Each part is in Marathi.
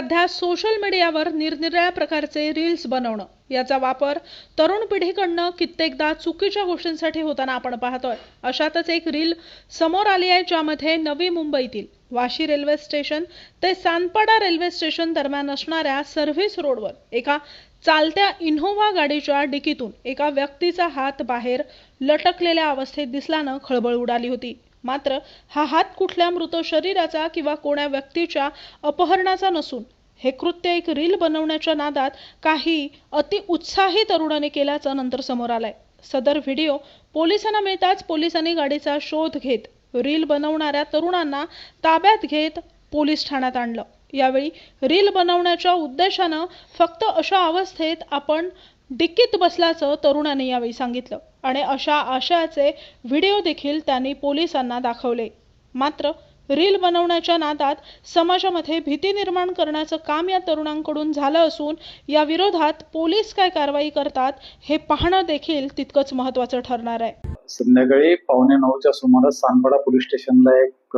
सध्या सोशल मीडियावर निरनिराळ्या प्रकारचे रील्स बनवणं याचा वापर तरुण पिढीकडनं कित्येकदा चुकीच्या गोष्टींसाठी होताना आपण पाहतोय. अशातच एक रील समोर आली आहे ज्यामध्ये नवी मुंबईतील वाशी रेल्वे स्टेशन ते सानपाडा रेल्वे स्टेशन दरम्यान असणाऱ्या सर्व्हिस रोडवर एका चालत्या इनोव्हा गाडीच्या डिकीतून एका व्यक्तीचा हात बाहेर लटकलेल्या अवस्थेत दिसल्यानं खळबळ उडाली होती. मात्र हा हात कुठल्या मृत शरीराचा किंवा कोण्या व्यक्तीच्या अपहरणाचा नसून हे कृत्य एक रील बनवण्याच्या नादात काही अतिउत्साही तरुणाने केल्याचं नंतर समोर आलंय. सदर व्हिडिओ पोलिसांना मिळताच पोलिसांनी गाडीचा शोध घेत रील बनवणाऱ्या तरुणांना ताब्यात घेत पोलीस ठाण्यात आणलं. यावेळी रील बनवण्याच्या उद्देशानं फक्त अशा अवस्थेत आपण डिक्कीत बसल्याचं तरुणाने यावेळी सांगितलं आणि अशा आशयाचे व्हिडिओ देखील त्यांनी पोलिसांना दाखवले. मात्र रील बनवण्याच्या नादात समाजामध्ये भीती निर्माण करण्याचं काम या तरुणांकडून झालं असून या विरोधात पोलीस काय कारवाई करतात हे पाहणं देखील तितकंच महत्वाचं ठरणार आहे. संध्याकाळी पावणे नऊच्या सुमारास सानपाडा पोलीस स्टेशनला एक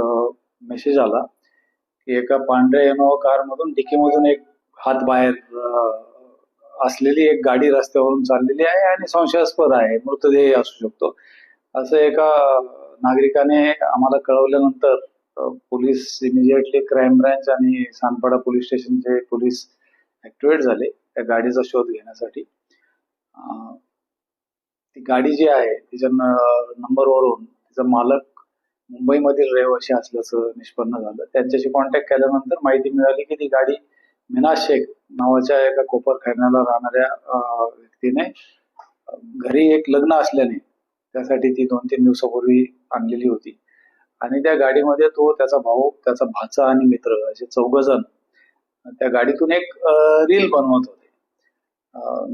मेसेज आला की एका पांढऱ्या इनोवा कार मधून डिकीमधून एक हात बाहेर असलेली एक गाडी रस्त्यावरून चाललेली आहे आणि संशयास्पद आहे मृतदेह असू शकतो. असं एका नागरिकाने आम्हाला कळवल्यानंतर पोलीस इमिजिएटली क्राईम ब्रँच आणि सानपाडा पोलीस स्टेशनचे पोलीस ऍक्टिव्हेट झाले त्या गाडीचा शोध घेण्यासाठी. अ, ती गाडी जी आहे तिच्या नंबरवरून तिचा मालक मुंबईमधील रहिवासी असल्याचं निष्पन्न झालं. त्यांच्याशी कॉन्टॅक्ट केल्यानंतर माहिती मिळाली की ती गाडी मिना शेख नावाच्या एका कोपर कोपरखान्याला राहणाऱ्या व्यक्तीने घरी एक लग्न असल्याने त्यासाठी ती दोन तीन दिवसापूर्वी आणलेली होती. आणि त्या गाडीमध्ये तो त्याचा भाऊ त्याचा भाचा आणि मित्र असे चौघ जण त्या गाडीतून एक रील बनवत होते.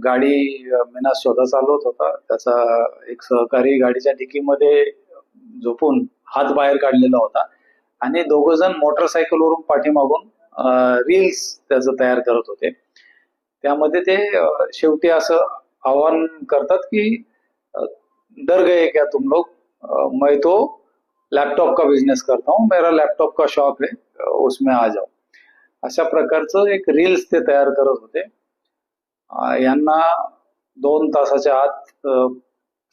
गाडी अं, स्वतः चालवत होता. त्याचा एक सहकारी गाडीच्या डिकीमध्ये झोपून हात बाहेर काढलेला होता. आणि दोघ जण मोटरसायकलवरून पाठीमागून रील्स त्याचं तयार करत होते. त्यामध्ये ते शेवटी असं आवाहन करतात की डर गए क्या तुम लोग? मैं तो लैपटॉप का बिझनेस करता हूँ मेरा लैपटॉप का शॉप है उसमें आ जाओ अशा प्रकारचं एक रील्स ते तयार करत होते. यांना दोन तासाच्या आत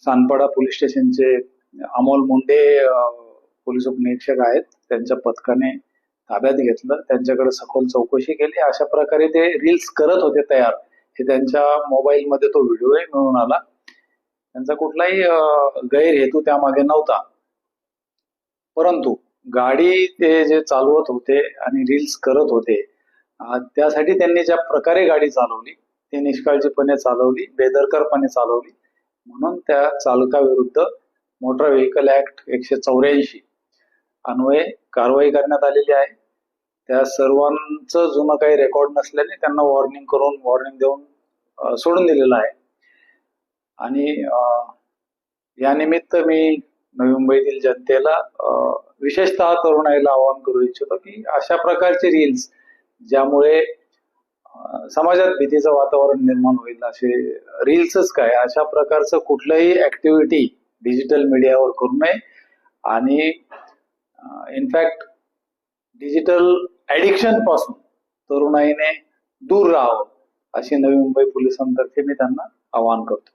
सानपाडा पोलीस स्टेशनचे अमोल मुंडे पोलीस उपनिरीक्षक आहेत त्यांच्या पथकाने ताब्यात घेतलं. त्यांच्याकडे सखोल चौकशी केली. अशा प्रकारे ते रील्स करत होते तयार. हे त्यांच्या मोबाईलमध्ये तो व्हिडिओ मिळून आला. त्यांचा कुठलाही गैरहेतू त्यामागे नव्हता. परंतु गाडी ते जे चालवत होते आणि रील्स करत होते त्यासाठी त्यांनी ज्या प्रकारे गाडी चालवली ती निष्काळजीपणे चालवली बेदरकारपणे चालवली. म्हणून त्या चालकाविरुद्ध मोटर व्हेकल ऍक्ट एकशे चौऱ्याऐंशी अन्वये कारवाई करण्यात आलेली आहे. त्या सर्वांचं जुनं काही रेकॉर्ड नसल्याने त्यांना वॉर्निंग करून वॉर्निंग देऊन सोडून दिलेलं आहे. आणि यानिमित्त मी नवी मुंबईतील जनतेला विशेषतः तरुणाईला आवाहन करू इच्छितो की अशा प्रकारचे रील्स ज्यामुळे समाजात भीतीचं वातावरण निर्माण होईल असे रील्सच काय? अशा प्रकारचं कुठलंही ऍक्टिव्हिटी डिजिटल मीडियावर करू नये. आणि इनफॅक्ट डिजिटल ऍडिक्शनपासून तरुणाईने दूर राहावं अशी नवी मुंबई पोलिसांतर्फे मी त्यांना आवाहन करतो.